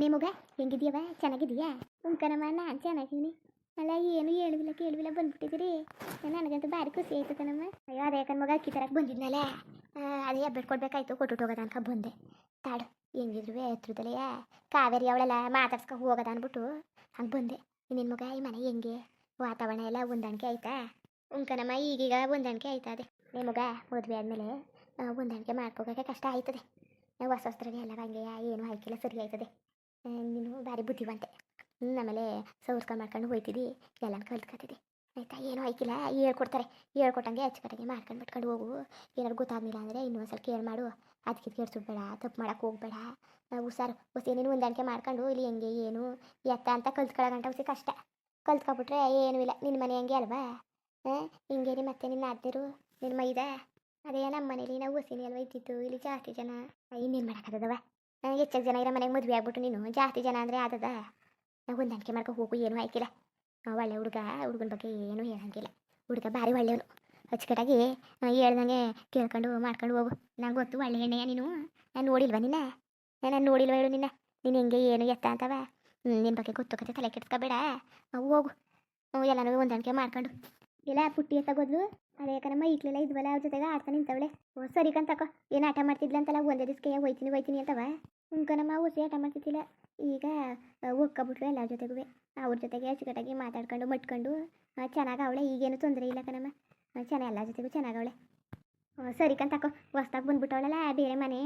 ನಿಮಗ ಹೆಂಗಿದ್ಯವ ಚೆನ್ನಾಗಿದೀಯಾ? ಉಂಕನಮ್ಮ ನಾನು ಚೆನ್ನಾಗಿದ್ದೀನಿ. ಅಲ್ಲ, ಏನು ಹೇಳುವಿಲ್ಲ ಕೇಳುವಿಲ್ಲ ಬಂದ್ಬಿಟ್ಟಿದ್ರಿ ನನಗಂತೂ ಭಾರಿ ಖುಷಿ ಆಯ್ತು ಕಣಮ್ಮ. ಅಯ್ಯೋ, ಅದೇ ಕಣ್ಮಗ ಅಕ್ಕಿ ತರಕ್ಕೆ ಬಂದಿದ್ನಲ್ಲ. ಅದೇ ಹಬ್ಬ ಕೊಡ್ಬೇಕಾಯ್ತು ಕೊಟ್ಟು ಹೋಗೋದ ಅನ್ಕ ಬಂದೆ. ತಾಡು, ಹೆಂಗಿದ್ರು ಹತ್ರದಲ್ಲೇ ಕಾವೇರಿ ಅವಳೆಲ್ಲ ಮಾತಾಡ್ಸ್ಕೊ ಹೋಗೋದ ಅಂದ್ಬಿಟ್ಟು ಹಂಗೆ ಬಂದೆ. ನಿನ್ನ ಮಗ, ಈ ಮನೆ ಹೆಂಗೆ? ವಾತಾವರಣ ಎಲ್ಲ ಹೊಂದಾಣಿಕೆ ಆಯ್ತಾ? ಉಂಕನಮ್ಮ ಈಗೀಗ ಹೊಂದಾಣಿಕೆ ಆಯ್ತಾ ಅದೇ? ಮಗ, ಮದುವೆ ಆದಮೇಲೆ ಹೊಂದಾಣಿಕೆ ಮಾಡ್ಕೋಬೇಕು ಕಷ್ಟ ಆಯ್ತದೆ. ಹೊಸ ಹೊಸ್ತ್ರಾಗೆ ಎಲ್ಲ ಹಂಗೆ ಏನು ಹಾಕಿಲ್ಲ ಸರಿ ಆಯ್ತದೆ. ನೀನು ಭಾರಿ ಬುದ್ಧಿವಂತೆ ಆಮೇಲೆ ಸೌರ್ಸ್ಕೊಂಡು ಮಾಡ್ಕೊಂಡು ಹೋಯ್ತಿದ್ದಿ ಎಲ್ಲನ ಕಲ್ತ್ಕೊತಿದ್ದಿ ಆಯ್ತಾ? ಏನೂ ಆಯ್ಕಿಲ್ಲ. ಹೇಳ್ಕೊಡ್ತಾರೆ. ಹೇಳ್ಕೊಟ್ಟಂಗೆ ಅಚ್ಚುಕಟ್ಟಂಗೆ ಮಾಡ್ಕೊಂಡು ಬಿಟ್ಕೊಂಡು ಹೋಗು. ಏನಾದ್ರು ಗೊತ್ತಾಗ್ಲಿಲ್ಲ ಅಂದರೆ ಇನ್ನೊಂದು ಸ್ವಲ್ಪ ಕೇರ್ ಮಾಡು. ಅದಕ್ಕೆ ಕೇಳಿಸ್ಬಿಡ್ಬೇಡ ತಪ್ಪು ಮಾಡಕ್ಕೆ ಹೋಗ್ಬೇಡ. ಹುಷಾರು. ಹೊಸ ನೀನು ಹೊಂದಾಣಿಕೆ ಮಾಡ್ಕೊಂಡು ಇಲ್ಲಿ ಹೆಂಗೆ, ಏನು, ಎತ್ತ ಅಂತ ಕಲ್ತ್ಕೊಳ್ಳೋ ಗಂಟ ಹುಸಿ ಕಷ್ಟ. ಕಲ್ತ್ಕೊಬಿಟ್ರೆ ಏನೂ ಇಲ್ಲ. ನಿನ್ನ ಮನೆ ಹಂಗೆ ಅಲ್ವಾ? ಹಾಂ? ರೀ ಮತ್ತೆ ನಿನ್ನ ಆದ್ನಿರು ನಿನ್ನ ಮೈದ? ಅದೇ ನಮ್ಮ ಮನೇಲಿ ನಾವು ಹೊಸಿನಿ ಅಲ್ವಾ ಇದ್ದಿತ್ತು ಇಲ್ಲಿ ಜಾಸ್ತಿ ಜನ. ಇನ್ನೇನು ಮಾಡೋಕ್ಕಾಗದವ ಹೆಚ್ಚು ಜನ ಇರೋ ಮನೆಗೆ ಮದುವೆ ಆಗ್ಬಿಟ್ಟು ನೀನು? ಜಾಸ್ತಿ ಜನ ಅಂದರೆ ಆದದ? ಹೊಂದಾಣಿಕೆ ಮಾಡ್ಕೊ ಹೋಗು, ಏನೂ ಆಯ್ಕಿಲ್ಲ. ನಾವು ಒಳ್ಳೆ ಹುಡುಗ, ಹುಡುಗನ ಬಗ್ಗೆ ಏನೂ ಹೇಳಂಗಿಲ್ಲ. ಹುಡುಗ ಭಾರಿ ಒಳ್ಳೆಯವನು. ಅಚ್ಚುಕಟ್ಟಾಗಿ ಹೇಳ್ದಂಗೆ ಕೇಳ್ಕೊಂಡು ಮಾಡ್ಕೊಂಡು ಹೋಗು. ನಂಗೆ ಗೊತ್ತು, ಒಳ್ಳೆ ಎಣ್ಣೆಯ ನೀನು. ನಾನು ನೋಡಿಲ್ವ ನಿನ್ನ? ನಾನು ನೋಡಿಲ್ವ ಹೇಳು ನಿನ್ನ? ನೀನು ಹೆಂಗೆ, ಏನು, ಎತ್ತ ಅಂತವ? ನಿನ್ನ ಬಗ್ಗೆ ಗೊತ್ತು ಕತೆ ತಲೆ ಕೆಡ್ಸ್ಕೊಬೇಡ. ಹೋಗು. ಎಲ್ಲನೂ ಹೊಂದಾಣಿಕೆ ಮಾಡ್ಕೊಂಡು. ಇಲ್ಲ, ಪುಟ್ಟಿ ಎತ್ತಗೋದ್ಲು ಅದೇ ಯಾಕಂದ್ರೆ ಇಟ್ಲಿಲ್ಲ ಇದ್ವಲ್ಲ, ಅವ್ರ ಜೊತೆಗೆ ಆಡ್ತಾ ನಿಂತವಳೆ. ಓ, ಸರಿ ಕಂತಕೋ ಏನು ಆಟ ಮಾಡ್ತಿದ್ಲಂತಲ್ಲ, ಒಂದೇ ದಿವಸಕ್ಕೆ ಹೋಯ್ತೀನಿ ಹೋಯ್ತೀನಿ ಅಂತವ? ಉಂಕನಮ್ಮ ಹುಸಿ ಆಟ ಮಾಡ್ತಿದ್ದಿಲ್ಲ. ಈಗ ಒಕ್ಕಬಿಟ್ರು ಎಲ್ಲರ ಜೊತೆಗೂ ಅವ್ರ ಜೊತೆಗೆ ಅಚ್ಚುಕಟ್ಟಾಗಿ ಮಾತಾಡ್ಕೊಂಡು, ಮಟ್ಕೊಂಡು ಚೆನ್ನಾಗಿ ಅವಳೆ. ಈಗೇನು ತೊಂದರೆ ಇಲ್ಲ ಕಣಮ್ಮ. ಚೆನ್ನಾಗಿ ಎಲ್ಲ ಜೊತೆಗೂ ಚೆನ್ನಾಗವಳೆ ಸರಿ ಕಂತಕೋ ಹೊಸ್ದಾಗಿ ಬಂದ್ಬಿಟ್ಟವಳಲ್ಲ, ಬೇರೆ ಮನೆ.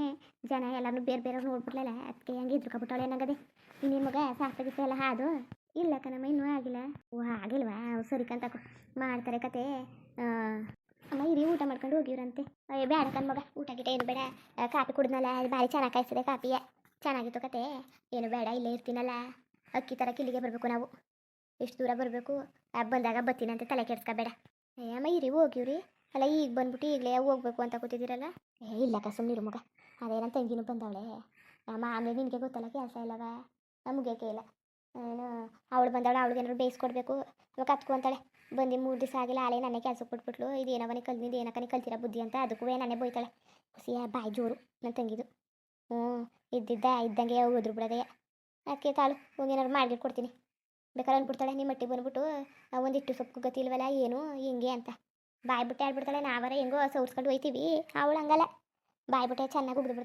ಜನ ಎಲ್ಲರೂ ಬೇರೆ ಬೇರೆ ನೋಡ್ಬಿಟ್ಲಲ್ಲ ಅದಕ್ಕೆ ಹಂಗೆ ಇದ್ರುಕೊಬಿಟ್ಟವಳೆ ನಂಗದೆ ನಿನ್ನ ಮಗ ಸಾಕಾಗಿತ್ತು ಎಲ್ಲ ಹಾದು? ಇಲ್ಲ ಕಣಮ್ಮ, ಇನ್ನೂ ಆಗಿಲ್ಲ. ಓ, ಆಗಿಲ್ವಾ? ಸರಿ ಕಂತಕೋ ಮಾಡ್ತಾರೆ ಕತೆ. ಅಮ್ಮ ಇರಿ, ಊಟ ಮಾಡ್ಕೊಂಡು ಹೋಗಿವ್ರಂತೆ. ಅಯ್ಯೋ ಬೇಡ ಕಣ್ ಮಗ, ಊಟ ಗಿಟ ಏನು ಬೇಡ. ಕಾಪಿ ಕಾಫಿ ಕುಡ್ದನಲ್ಲ ಭಾರಿ ಚೆನ್ನಾಗಿ ಕಾಯಿಸಿದೆ ಕಾಪಿಯ ಚೆನ್ನಾಗಿತ್ತು ಕತೆ. ಏನು ಬೇಡ, ಇಲ್ಲೇ ಇರ್ತೀನಲ್ಲ. ಅಕ್ಕಿ ಥರ ಕಿಲ್ಲಿಗೆ ಬರಬೇಕು ನಾವು. ಎಷ್ಟು ದೂರ ಬರಬೇಕು? ಬಂದಾಗ ಬತ್ತೀನಂತೆ ತಲೆ ಕೆಡ್ಸ್ಕೊಬೇಡ. ಅಮ್ಮ ಇರಿ, ಹೋಗಿವ್ರಿ. ಅಲ್ಲ, ಈಗ ಬಂದ್ಬಿಟ್ಟು ಈಗಲೇ ಹೋಗ್ಬೇಕು ಅಂತ ಕೂತಿದ್ದೀರಲ್ಲ. ಏ, ಇಲ್ಲ ಸುಮ್ಮನೆ ಸುಮ್ಮನಿರು ಮಗ. ಅದೇ ನನ್ನ ತಂಗಿನೂ ಬಂದವಳೆ ಅಮ್ಮ ಆಮೇಲೆ ನಿನಗೆ ಗೊತ್ತಲ್ಲ, ಕೆಲಸ ಇಲ್ಲವ? ನಮಗೆ ಇಲ್ಲ ಏನು, ಅವಳು ಬಂದವಳು, ಅವಳಿಗೆ ಏನಾದ್ರು ಬೇಯಿಸ್ಕೊಡ್ಬೇಕು ಇವಾಗ ಕತ್ಕೊ ಅಂತಾಳೆ. ಬಂದು ಮೂರು ದಿವಸ ಆಗಿಲ್ಲ ಆಲೇ ನನ್ನೇ ಕೆಲಸಕ್ಕೆ ಕೊಟ್ಬಿಟ್ಲು. ಇದು ಏನವನಿ ಕಲ್ತಿದ್ದು ಏನಕ್ಕನೇ ಕಲ್ತಿರ ಬುದ್ಧಿ ಅಂತ ಅದಕ್ಕೂ ನನ್ನೇ ಬೈತಾಳೆ ಖುಷಿಯ, ಬಾಯಿ ಜೋರು ನನ್ನ ತಂಗಿದು. ಹ್ಞೂ ಇದ್ದಿದ್ದ, ಇದ್ದಂಗೆ ಹೋದ್ರು ಬಿಡೋದೇ. ಅದಕ್ಕೆ ತಾಳು ಹೋಗೇನಾದ್ರು ಮಾಡಿಟ್ಟು ಕೊಡ್ತೀನಿ. ಬೇಕಾದ್ರೆ ಅಂದ್ಬಿಡ್ತಾಳೆ ನಿಮ್ಮ ಮಟ್ಟಿಗೆ ಬಂದ್ಬಿಟ್ಟು ಒಂದಿಟ್ಟು ಸೊಪ್ಪು ಗತಿ ಇಲ್ವಲ್ಲ, ಏನು, ಹಿಂಗೆ ಅಂತ. ಬಾಯಿ ಬಿಟ್ಟೆ ಆಡ್ಬಿಡ್ತಾಳೆ, ನಾವರ ಹೆಂಗೋ ಸೌರ್ಸ್ಕೊಂಡು ಹೋಯ್ತೀವಿ. ಅವಳು ಹಂಗಲ್ಲ. ಬಾಯಿ ಬಿಟ್ಟೆ ಚೆನ್ನಾಗಿ ಉಗ್ದು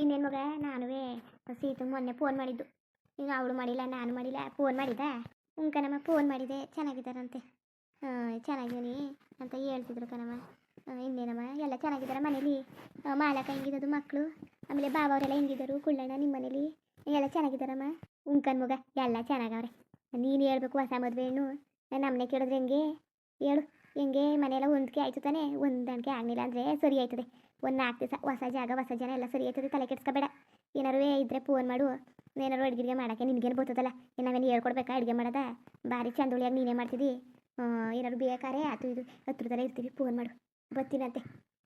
ಇನ್ನೇನು ಮಗ, ನಾನುವೇ ಸೀತು ಮೊನ್ನೆ ಫೋನ್ ಮಾಡಿದ್ದು. ಈಗ ಅವಳು ಮಾಡಿಲ್ಲ, ನಾನು ಮಾಡಿಲ್ಲ ಫೋನ್ ಮಾಡಿದ ಹ್ಞೂ ಫೋನ್ ಮಾಡಿದೆ. ಚೆನ್ನಾಗಿದ್ದಾರಂತೆ. ಹಾಂ ಚೆನ್ನಾಗಿದ್ದೀನಿ ಅಂತ ಹೇಳ್ತಿದ್ರು ಕನಮ್ಮ ಇನ್ನೇನಮ್ಮ, ಎಲ್ಲ ಚೆನ್ನಾಗಿದ್ದಾರೆ ಮನೇಲಿ? ಮಾಲಕ ಹೆಂಗಿದ್ದು ಮಕ್ಕಳು ಆಮೇಲೆ ಬಾಬಾವ್ರೆಲ್ಲ ಹೆಂಗಿದ್ರು ಕುಳ್ಳಣ್ಣ ನಿಮ್ಮ ಮನೇಲಿ? ಎಲ್ಲ ಚೆನ್ನಾಗಿದ್ದಾರಮ್ಮ? ಉಂಕನ್ ಮಗ, ಎಲ್ಲ ಚೆನ್ನಾಗವ್ರೆ. ನೀನು ಹೇಳ್ಬೇಕು ಹೊಸ ಮದುವೆ ಹೆಣ್ಣು. ನಮ್ಮನೆ ಕೇಳಿದ್ರೆ ಹೆಂಗೆ? ಹೇಳು, ಹೆಂಗೆ? ಮನೆಯೆಲ್ಲ ಹೊಂದಿಕೆ ಆಯ್ತು ತಾನೆ? ಹೊಂದಾಣಿಕೆ ಆಗಲಿಲ್ಲ ಅಂದರೆ ಸರಿ ಆಯ್ತದೆ. ಒಂದು ನಾಲ್ಕು ದಿವಸ ಹೊಸ ಜಾಗ, ಹೊಸ ಜನ ಎಲ್ಲ ಸರಿ ಆಯ್ತದೆ ತಲೆ ಕೆಡ್ಸ್ಕೊಬೇಡ. ಏನಾರು ಇದ್ರೆ ಫೋನ್ ಮಾಡು. ಏನಾರು ಅಡುಗೆ ಮಾಡೋಕ್ಕೆ ನಿನಗೇನು ಬರ್ತದಲ್ಲ ನಾವೇನು ಹೇಳ್ಕೊಡ್ಬೇಕಾ ಅಡುಗೆ ಮಾಡದ? ಭಾರಿ ಚಂದೊಳಿಯಾಗಿ ನೀನೇ ಮಾಡ್ತಿದ್ದಿ ಏನಾರು ಬೇಕಾರೆ? ಅದು ಇದು ಹತ್ರದಲ್ಲೇ ಇರ್ತೀವಿ ಫೋನ್ ಮಾಡು. ಬರ್ತೀನಂತೆ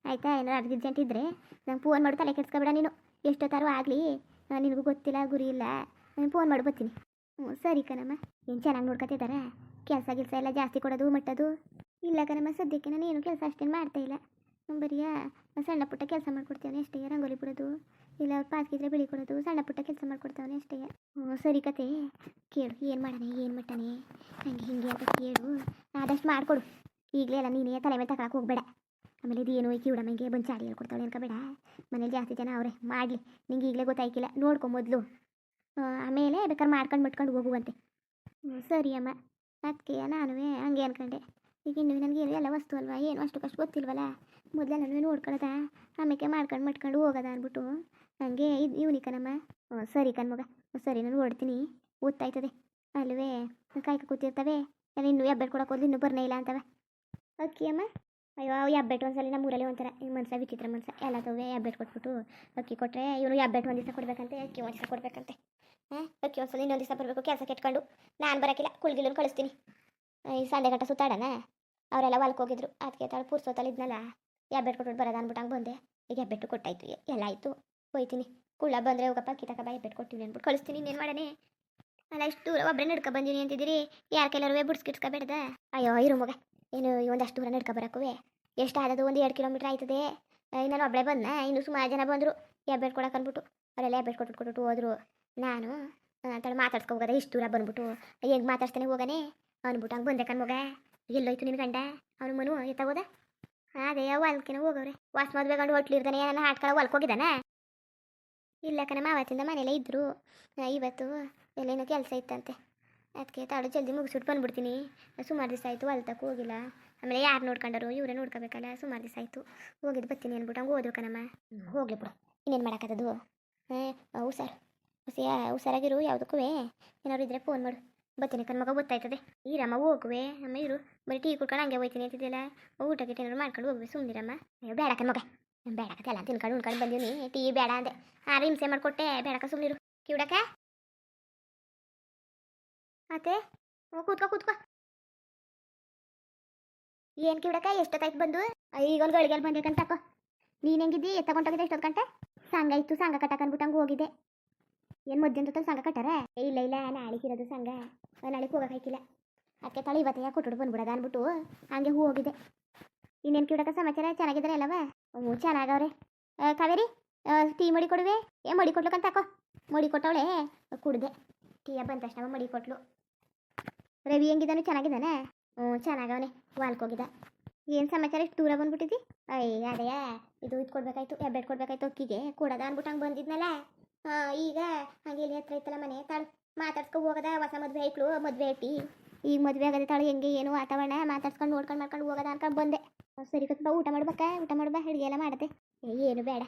ಆಯಿತಾ? ಏನಾರು ಅರ್ಜೆಂಟ್ ಇದ್ದರೆ ನಂಗೆ ಫೋನ್ ಮಾಡು, ತಲೆ ಕೆಡ್ಸ್ಕೊಬೇಡ ನೀನು. ಎಷ್ಟೊತ್ತಾರು ಆಗಲಿ? ನಿನಗೂ ಗೊತ್ತಿಲ್ಲ, ಗುರಿ ಇಲ್ಲ. ನಾನು ಫೋನ್ ಮಾಡಿ, ಬರ್ತೀನಿ. ಹ್ಞೂ ಸರಿ ಕಣಮ್ಮ. ಏನು ಚೆನ್ನಾಗಿ ನೋಡ್ಕೊತಿದ್ದಾರಾ ಕೆಲಸ ಗಿಲ್ಸ ಎಲ್ಲ ಜಾಸ್ತಿ ಕೊಡೋದು, ಮಟ್ಟೋದು? ಇಲ್ಲ ಕಣಮ್ಮ, ಸದ್ಯಕ್ಕೆ ನಾನು ಏನು ಕೆಲಸ ಅಷ್ಟೇನು ಮಾಡ್ತಾ ಇಲ್ಲ ಬರೀ ಸಣ್ಣ ಪುಟ್ಟ ಕೆಲಸ ಮಾಡ್ಕೊಡ್ತೇವೆ ಅಷ್ಟೇ, ರಂಗೋಲಿ ಬಿಡೋದು, ಇಲ್ಲ ಪಾಸ್ಗಿದ್ರೆ ಬಿಳಿ ಕೊಡೋದು, ಸಣ್ಣ ಪುಟ್ಟ ಕೆಲಸ ಮಾಡ್ಕೊಡ್ತಾವನೆ ಅಷ್ಟೇ. ಹ್ಞೂ ಸರಿ ಕತೆ ಕೇಳು, ಏನು ಮಾಡೋಣ ಏನು ಮಟ್ಟನೆ, ಹಂಗೆ ಹಿಂಗೆ ಅಂತ ಕೇಳು. ಆದಷ್ಟು ಮಾಡಿಕೊಡು. ಈಗಲೇ ಎಲ್ಲ ನೀನೇ ತಲೆ ಮೇಲೆ ತಗೊಳಕ್ಕೆ ಹೋಗ್ಬೇಡ. ಆಮೇಲೆ ಇದು ಏನು ಐಕಿ ಮಂಗೆ ಬಂದು ಚಾಡಿ ಹೇಳ್ಕೊಡ್ತಾಳೆ ಅನ್ಕೋಬೇಡ. ಮನೇಲಿ ಜಾಸ್ತಿ ಜನ ಅವರೇ, ಮಾಡಲಿ. ನಿಂಗೆ ಈಗಲೇ ಗೊತ್ತಾಯ್ಕಿಲ್ಲ, ನೋಡ್ಕೊ ಮೊದಲು. ಆಮೇಲೆ ಬೇಕಾದ್ರೆ ಮಾಡ್ಕೊಂಡು ಬಿಟ್ಕೊಂಡು ಹೋಗುವಂತೆ. ಸರಿ ಅಮ್ಮ. ಅದಕ್ಕೆ ನಾನು ಹಂಗೆ ಅನ್ಕೊಂಡೆ. ಈಗ ಇನ್ನು ನನಗೆ ಎಲ್ಲ ವಸ್ತು ಅಲ್ವಾ? ಏನು ಅಷ್ಟಕ್ಕಷ್ಟು ಗೊತ್ತಿಲ್ವಲ್ಲ? ಮೊದಲೆಲ್ಲ ನೋಡ್ಕೊಳ್ಳೋದ ಆಮೇಲೆ ಮಾಡ್ಕೊಂಡು ಮಟ್ಕೊಂಡು ಹೋಗೋದ ಅಂದ್ಬಿಟ್ಟು. ಹಂಗೆ ಇದು ಇವನಿ ಕಣಮ್ಮ ಸರಿ ಕಣ್ಮಗ. ಸರಿ, ನಾನು ಓಡ್ತೀನಿ. ಓದ್ತಾಯ್ತದೆ. ಅಲ್ವೇ? ಕಾಯ್ಕ ಕೂತಿರ್ತವೆ. ಎಲ್ಲ ಇನ್ನೂ ಎಬ್ಬೆಟ್ ಕೊಡಕ್ಕೆ ಹೋದ್ರೆ ಇನ್ನೂ ಬರ್ನೇ ಇಲ್ಲ ಅಂತವೆ. ಅಕ್ಕಿ ಅಮ್ಮ. ಅಯ್ಯೋ ಎಬ್ಬೆಟ್ಟು ಒಂದ್ಸಲ ನಮ್ಮ ಊರಲ್ಲಿ ಒಂಥರ ಮನ್ಸ ವಿಚಿತ್ರ ಮನ್ಸ. ಎಲ್ಲ ತಗೋ ಎಬ್ಬೆಟ್ ಕೊಟ್ಬಿಟ್ಟು. ಅಕ್ಕಿ ಕೊಟ್ಟರೆ ಇವನು ಎಬ್ಬೆಟ್ಟು ಒಂದು ದಿವಸ ಕೊಡ್ಬೇಕಂತೆ, ಅಕ್ಕಿ ಒಂದು ದಿವಸ ಕೊಡ್ಬೇಕಂತೆ. ಹಾಂ? ಅಕ್ಕಿ ಒಂದ್ಸಲ ಇನ್ನೊಂದು ದಿವಸ ಬರಬೇಕು. ಕೆಲಸ ಕೆಟ್ಕೊಂಡು. ನಾನು ಬರೋಕ್ಕಿಲ್ಲ ಕುಳ್ಗಿಲ್ಲೂ ಕಳಿಸ್ತೀನಿ. ಈ ಸಂಡೆ ಗಂಟ ಸುತ್ತಾಡೋಣ ಅವರೆಲ್ಲ ಹೊಲ್ಕೋಗಿದ್ರು ಅದಕ್ಕೆ ತಾಳು ಪುರ್ಸೋತಲ್ಲಿ ಇದ್ನಲ್ಲ. ಹೆಬ್ಬೆಟ್ ಕೊಟ್ಟು ಬರೋದು ಅಂದ್ಬಿಟ್ಟು ಹಂಗೆ ಬಂದೆ. ಈಗ ಎಬ್ಬೆಟ್ಟು ಕೊಟ್ಟಾಯ್ತು ಎಲ್ಲ ಆಯಿತು. ಹೋಯ್ತೀನಿ. ಕುಳ್ಳ ಬಂದರೆ ಹೋಗಪ್ಪ ಕಿತಕ ಬಾ ಹೆಬ್ಬೆಟ್ಟು ಕೊಡ್ತೀನಿ ಅಂದ್ಬಿಟ್ಟು ಕಳಿಸ್ತೀನಿ. ಇನ್ನೇನು ಮಾಡೋಣ? ಅಲ್ಲ, ಇಷ್ಟು ದೂರ ಒಬ್ಬರೇ ನಡ್ಕೊ ಬಂದೀನಿ ಅಂತಿದ್ದೀರಿ? ಯಾರ ಕೆಲವರು ಬಿಡ್ಸ್ಕಿಡ್ಸ್ಕೊಬೇಡ್ದ ಅಯ್ಯೋ, ಇರು ಮಗ. ಏನು ಒಂದಷ್ಟು ದೂರ ನಡ್ಕೊ ಬರೋಕ್ಕೂ ಎಷ್ಟು ಆದದು ಒಂದು ಎರಡು ಕಿಲೋಮೀಟ್ರ್ ಆಯ್ತದೆ. ನಾನು ಒಬ್ಬಳೇ ಬಂದ ಇನ್ನು ಸುಮಾರು ಜನ ಬಂದರು. ಎಬ್ಬೆಟ್ಟು ಕೊಡಕ್ಕೆ ಅಂದ್ಬಿಟ್ಟು ಅವರೆಲ್ಲ ಎಬ್ಬೆಟ್ಟು ಕೊಟ್ಟು ಕೊಟ್ಬಿಟ್ಟು ಹೋದ್ರು. ನಾನು ತಡ ಮಾತಾಡ್ಸ್ಕೊ ಹೋಗದ ಇಷ್ಟು ದೂರ ಬಂದ್ಬಿಟ್ಟು. ಹೆಂಗೆ ಮಾತಾಡ್ತಾನೆ ಹೋಗನೆ? ಅಂದ್ಬಿಟ್ಟು ಹಂಗೆ ಬಂದೆ ಕಣ್ಮಗ ಎಲ್ಲೋಯ್ತು ನಿನ್ನ ಗಂಡ? ಅವನು ಮನು ಎತ್ತಾಗೋದ ಅದೇ ಹೊಲ್ಕಿನ ಹೋಗವ್ರೆ. ವಾಸ್ ಮದ್ವೆ ಹೊಟ್ಲಿರ್ದಾನೆ ಏನಾನ ಹೋಗಿದ್ದಾನೆ ಹೋಗಿದ್ದಾನ ಇಲ್ಲ ಕಣಮ್ಮ ಅವತ್ತಿಂದ ಮನೇಲೇ ಇದ್ರು. ಆ, ಇವತ್ತು ಎಲ್ಲೇನೋ ಕೆಲಸ ಇತ್ತಂತೆ. ಅದಕ್ಕೆ ತಾಳು ಜಲ್ದಿ ಮುಗಿಸ್ಬಿಟ್ಟು ಬಂದ್ಬಿಡ್ತೀನಿ. ಸುಮಾರು ದಿವಸ ಆಯಿತು ಹೊಲ್ತಕ್ಕೆ ಹೋಗಿಲ್ಲ. ಆಮೇಲೆ ಯಾರು ನೋಡ್ಕೊಂಡರು? ಇವರೇ ನೋಡ್ಕೋಬೇಕಲ್ಲ ಸುಮಾರು ದಿವಸ ಆಯಿತು. ಹೋಗಿದ್ದು ಬರ್ತೀನಿ ಅಂದ್ಬಿಟ್ಟು ಹಂಗೆ ಹೋದ್ರು ಕಣಮ್ಮ. ಹೋಗ್ಲಿ ಬಿಡು. ಇನ್ನೇನು ಮಾಡೋಕ್ಕದು ಹುಷಾರು. ಹುಸಿಯ ಹುಷಾರಾಗಿರು ಯಾವುದಕ್ಕೂ ಏನಾದ್ರು ಇದ್ರೆ ಫೋನ್ ಮಾಡು. ಬರ್ತೀನಿ ಕಣ್ಮಗ ಗೊತ್ತಾಯ್ತದೆ. ಈರಮ್ಮ ಹೋಗುವೆ. ಅಮ್ಮ ಇರು. ಬರೀ ಟೀ ಕುಡ್ಕೊಂಡು ಹಂಗೆ ಹೋಯ್ತೀನಿ ಅಂತಿದ್ದಿಲ್ಲ. ಊಟ ಗಿಟ ಏನಾದ್ರು ಮಾಡ್ಕೊಂಡು ಹೋಗುವೆ. ಸುಮ್ಮನಿರಮ್ಮ ಅಯ್ಯೋ, ಬೇಡ ಕಣ್ಮಗ ಬೇಡ ಎಲ್ಲ ತಿನ್ಕೊಂಡು ಉಣ್ಕೊಂಡು ಬಂದೀನಿ ಟೀ ಬೇಡ ಅಂದೆ. ಆ ಹಿಂಸೆ ಮಾಡಿಕೊಟ್ಟೆ. ಬೇಡಕ ಸುಮ್ಮನಿರು ಕಿವಿಡಕ ಮತ್ತೆ ಕೂತ್ಕೊ, ಕೂತ್ಕೋ. ಏನು ಕಿವಿಡಕ ಎಷ್ಟೊತ್ತಾಯ್ತು ಬಂದು? ಈಗ ಒಂದು ಗಳಿಗೆಲ್ಲಿ ಬಂದೆ ತಕೋ ನೀನು ಹೆಂಗಿದ್ದಿ? ಎತ್ತಕೊಂಡೋಗಿದ್ದೆ ಎಷ್ಟೊತ್ತು ಗಂಟೆ? ಸಂಘ ಇತ್ತು ಸಂಘ ಕಟ್ಟಕಂದ್ಬಿಟ್ಟು ಹಂಗೆ ಹೋಗಿದ್ದೆ. ಏನು ಮಧ್ಯಾಹ್ನ ಜೊತೆ ಸಂಘ ಕಟ್ಟಾರ? ಏ, ಇಲ್ಲ ಇಲ್ಲ ನಾಳೆಗೆ ಇರೋದು ಸಂಘ. ನಾಳೆಗೆ ಹೋಗೋಕ್ಕಾಯ್ತಿಲ್ಲ ಅದಕ್ಕೆ ತಳಿ ಇವತ್ತೇ ಕೊಟ್ಟು ಬಂದ್ಬಿಡೋದ ಅಂದ್ಬಿಟ್ಟು ಹಂಗೆ ಹೋಗಿದೆ. ಇನ್ನೇನು ಕೇಳೋಕೆ ಸಮಾಚಾರ? ಚೆನ್ನಾಗಿದ್ದಾರೆ ಅಲ್ಲವ ಹ್ಞೂ, ಚೆನ್ನಾಗವ್ರೆ. ಕಾವೇರಿ ಟೀ ಮಡಿ ಕೊಡುವೆ? ಏ, ಮಡಿ ಕೊಡ್ಲಕ್ಕಂತ ತಕೋ ಮಡಿ ಕೊಟ್ಟವಳೆ ಕುಡ್ದೆ. ಟೀಯ ಬಂದ ತಕ್ಷಣ ಮಡಿ ಕೊಟ್ಲು. ರವಿ ಹೆಂಗಿದ್ದಾನೆ? ಚೆನ್ನಾಗಿದ್ದಾನೆ? ಹ್ಞೂ, ಚೆನ್ನಾಗವನೆ. ವಾಲ್ಕೋಗಿದ್ದ ಏನು ಸಮಾಚಾರ? ಇಷ್ಟು ದೂರ ಬಂದ್ಬಿಟ್ಟಿದ್ದಿ? ಅಯ್ಯ ಅದೇ. ಇದು ಇದು ಕೊಡ್ಬೇಕಾಯ್ತು ಎಬ್ಬೆಟ್ ಕೊಡ್ಬೇಕಾಯ್ತು ಅಕ್ಕಿಗೆ. ಕೊಡೋದ ಅಂದ್ಬಿಟ್ಟು ಹಂಗೆ ಬಂದಿದ್ನಲ್ಲ. ಈಗ ಹಂಗೆ ಹತ್ರ ಐತಲ್ಲ ಮನೆ, ತಾಳು ಮಾತಾಡ್ಸ್ಕೊ ಹೋಗದ ಹೊಸ ಮದ್ವೆ ಐಕ್ಳು, ಮದುವೆ ಐತಿ. ಈಗ ಮದುವೆ ಆಗದೆ ತಾಳು ಹೆಂಗೆ, ಏನು ವಾತಾವರಣ, ಮಾತಾಡ್ಸ್ಕೊಂಡು ನೋಡ್ಕೊಂಡು ಮಾಡ್ಕೊಂಡು ಹೋಗದ ಅನ್ಕೊಂಡು ಬಂದೆ. ಸರಿ ಬಾ, ಊಟ ಮಾಡ್ಬೇಕಾ? ಊಟ ಮಾಡ್ಬಾ, ಅಡುಗೆ ಎಲ್ಲ ಮಾಡದೆ. ಏನು ಬೇಡ.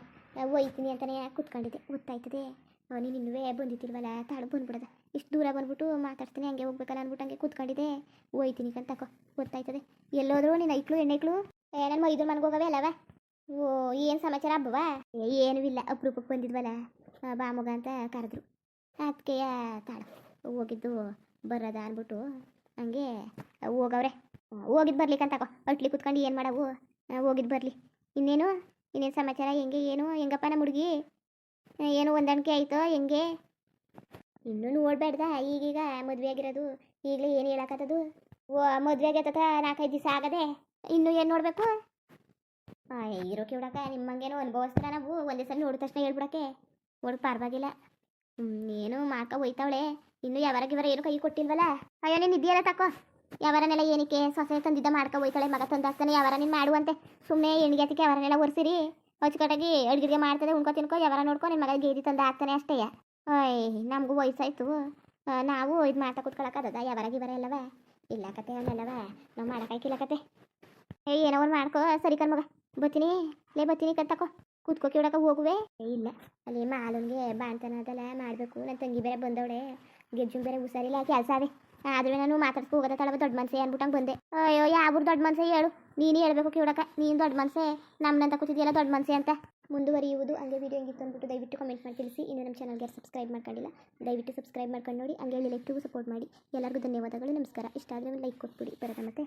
ಒಯ್ತೀನಿ ಅಂತಾನೆ ಕುತ್ಕೊಂಡಿದ್ದೆ. ಗೊತ್ತಾಯ್ತದೆ. ನೀನು ಇನ್ನೂ ಬಂದಿತ್ತಿಲ್ವಲ್ಲ ತಾಳು ಬಂದ್ಬಿಡದ. ಇಷ್ಟು ದೂರ ಬಂದ್ಬಿಟ್ಟು ಮಾತಾಡ್ತೀನಿ, ಹಂಗೆ ಹೋಗ್ಬೇಕಲ್ಲ ಅಂದ್ಬಿಟ್ಟು ಹಂಗೆ ಕೂತ್ಕೊಂಡಿದ್ದೆ. ಒಯ್ತೀನಿ ಅಂತ ತಕೋ. ಗೊತ್ತಾಯ್ತದೆ. ಎಲ್ಲೋದ್ರು ನೀನು ಐಕ್ಳು ಎಣ್ಣೆಕ್ಳು ಏ ನನ್ನ ಮೈದು ಮನೆಗೆ ಹೋಗವೆ ಅಲ್ಲವ? ಓ, ಏನು ಸಮಾಚಾರ ಹಬ್ಬವಾ? ಏನೂ ಇಲ್ಲ. ಅಪ್ರೂಪಕ್ಕೆ ಬಂದಿದ್ವಲ್ಲ. ಬಾ ಅಂತ ಕರೆದ್ರು. ಅದಕ್ಕೆ ತಾಳ, ಹೋಗಿದ್ದು ಬರೋದ ಅಂದ್ಬಿಟ್ಟು ಹಂಗೆ ಹೋಗವ್ರೆ. ಹೋಗಿದ್ದು ಬರ್ಲಿಕ್ಕೆ ತಕೋ ಅಟ್ಲಿ ಕುತ್ಕೊಂಡು ಏನು ಮಾಡವು? ಹೋಗಿದ್ದು ಬರಲಿ. ಇನ್ನೇನು? ಇನ್ನೇನು ಸಮಾಚಾರ? ಹೆಂಗೆ, ಏನು? ಹೆಂಗಪ್ಪ ನಮ್ಮ ಹುಡುಗಿ? ಏನು ಹೊಂದಾಣಿಕೆ ಆಯ್ತೋ? ಹೆಂಗೆ? ಇನ್ನೂ ನೋಡ್ಬೇಡ್ದ ಈಗೀಗ ಮದುವೆ ಆಗಿರೋದು. ಈಗಲೇ ಏನು ಹೇಳಕತ್ತದು? ಓ, ಮದುವೆ ಆಗತ್ತ ನಾಲ್ಕೈದು ದಿವಸ ಆಗದೆ ಇನ್ನೂ ಏನು ನೋಡಬೇಕು? ಇರೋ ನಿಮ್ಮ ನಿಮ್ಮಂಗೇನೋ ಅನುಭವಿಸ್ತಾರ ನಾವು? ಒಂದೇ ಸಲ ನೋಡಿದ ತಕ್ಷಣ ಹೇಳ್ಬಿಡಕ್ಕೆ. ನೋಡು, ಪರವಾಗಿಲ್ಲ. ಏನು ಮಾಡ್ಕ ಹೋಯ್ತಾವಳೆ ಇನ್ನು ಯಾವಾರ ಗಿವರ ಏನು ಕೈ ಕೊಟ್ಟಿಲ್ವಲ್ಲ? ಅಯ್ಯೋ, ನೀನು ಇದೆಯಲ್ಲ ತಕೋ. ಯಾವಾರನೆಲ್ಲ ಏನಕ್ಕೆ ಸೊಸೆ ತಂದಿದ್ದ ಮಾಡ್ಕ ಹೋಯ್ತಾಳೆ ಮಗ ತಂದಾಸ್ತಾನೆ ಯಾವಾರ ನೀನು ಮಾಡುವಂತೆ? ಸುಮ್ಮನೆ ಎಣ್ಗೆತಿಗೆ ಯಾವಾರನೆಲ್ಲ ಒರೆಸಿರಿ. ಅಚ್ಚುಕಟ್ಟಾಗಿ ಅಡುಗೆ ಮಾಡ್ತದೆ, ಉಣ್ಕೊ, ತಿನ್ಕೋ, ಯಾವಾರ ನೋಡ್ಕೊ ನಿನ್ನ ಮಗ ಗೇದಿ ತಂದು ಹಾಕ್ತಾನೆ ಅಷ್ಟೇ. ಅಯ್ಯ ನಮಗೂ ವಯಸ್ಸಾಯ್ತು ನಾವು ಇದು ಮಾಡ್ತಾ ಕೂತ್ಕೊಳಕ್ಕದ ಯಾವಾರ ಇವರ ಎಲ್ಲವ? ಇಲ್ಲ ಕತೆ ಅವನ್ನೆಲ್ಲವ ನಾವು ಮಾಡೋಕ್ಕಾಯ್ಕಿಲ್ಲ ಕತೆ. ಏ ಏನೋ ಒಂದು ಮಾಡ್ಕೋ, ಸರಿ ಕಣ್ ಮಗ. ಬತ್ತೀನಿ ಲೇ ಬತ್ತೀನಿ ಕತ್ತಕೋ ಕೂತ್ಕೋ ಕಿವಡಕ ಹೋಗುವೆ? ಇಲ್ಲ. ಅಲ್ಲಿ ಮಾಲೂನ್ಗೆ ಬಾಣ್ತನ ಅದೆಲ್ಲ ಮಾಡಬೇಕು. ನನ್ನ ತಂಗಿ ಬೇರೆ ಬಂದವಳೆ. ಗೆಜ್ಜು ಬೇರೆ ಹುಷಾರಿಲ್ಲ, ಕೆಲಸ ಅದೇ ಆದ್ರೆ ನಾನು ಮಾತಾಡ್ಸ್ಕೊ ಹೋಗೋದ ತಳವ ದೊಡ್ಡ ಮನ್ಸೆ ಅನ್ಬಿಟ್ಟಂಗೆ ಬಂದೆ. ಅಯ್ಯೋ ಯಾವ ದೊಡ್ಡ ಮನ್ಸೆ ಹೇಳು? ನೀನು ಹೇಳ್ಬೇಕು ಕಿವಡಕ ನೀನು ದೊಡ್ಡ ಮನ್ಸೆ ನಮ್ಮನ್ನಂತ ಕೂತಿದ್ಯಲ್ಲ ದೊಡ್ಡ ಮನ್ಸೆ ಅಂತ? ಮುಂದುವರಿಯುವುದು ಹಂಗೆ ವೀಡಿಯೋ ಹೆಂಗಿತ್ತು ಅಂದ್ಬಿಟ್ಟು ದಯವಿಟ್ಟು ಕಮೆಂಟ್ ಮಾಡಿ, ತಿಳಿಸಿ. ಇನ್ನು ನಮ್ಮ ಚಾನಲ್ಗೆ ಸಬ್ಸ್ಕ್ರೈಬ್ ಮಾಡ್ಕೊಂಡಿಲ್ಲ, ದಯವಿಟ್ಟು ಸಬ್ಸ್ಕ್ರೈಬ್ ಮಾಡ್ಕೊಂಡು ನೋಡಿ. ಹಂಗೆ ಲೈಕ್ಗೂ ಸಪೋರ್ಟ್ ಮಾಡಿ. ಎಲ್ಲರಿಗೂ ಧನ್ಯವಾದಗಳು, ನಮಸ್ಕಾರ. ಇಷ್ಟ ಆದರೆ ಲೈಕ್ ಕೊಟ್ಬಿಡಿ. ಬರೋದ ಮತ್ತೆ